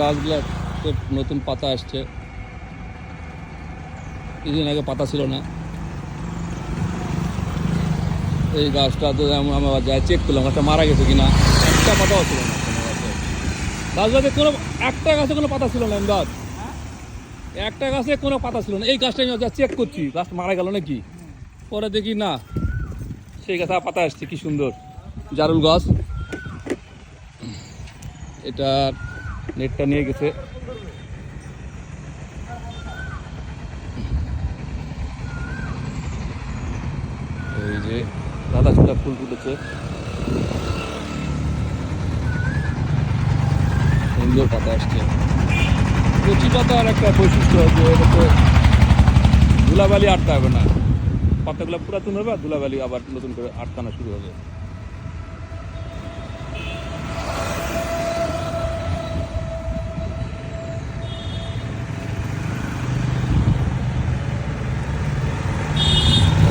গাছগুলো নতুন পাতা আসছে। কিছুদিন আগে পাতা ছিল না। এই গাছটা তো আমি আমি যাই চেক করলাম, গাছটা মারা গেছে কিনা, একটা পাতাও ছিল না গাছে। গাছটাতে কোনো, একটা গাছে কোনো পাতা ছিল না এমদাদ একটা গাছে কোনো পাতা ছিল না। এই গাছটা আমি যা চেক করছি, গাছটা মারা গেল নাকি? পরে দেখি না। সেই গাছে পাতা আসছে, কি সুন্দর। জারুল গাছ। এটা নেটটা নিয়ে গেছে। এই যে দাদা ছোটা ফুল ফুটেছে সুন্দর পাতা আসছে। কচি পাতার একটা বৈশিষ্ট্য যে এটাতে ধুলাবালি আটকা হবে না। পাতাগুলো পুরাতন হবে আর ধুলাবালি আবার নতুন করে আটকানো শুরু হবে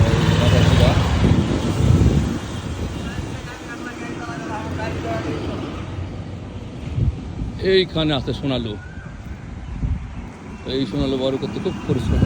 এই পাতাগুলা এইখানে আছে সোনালু। এই সোনালু বড় করতে খুব পরিশ্রম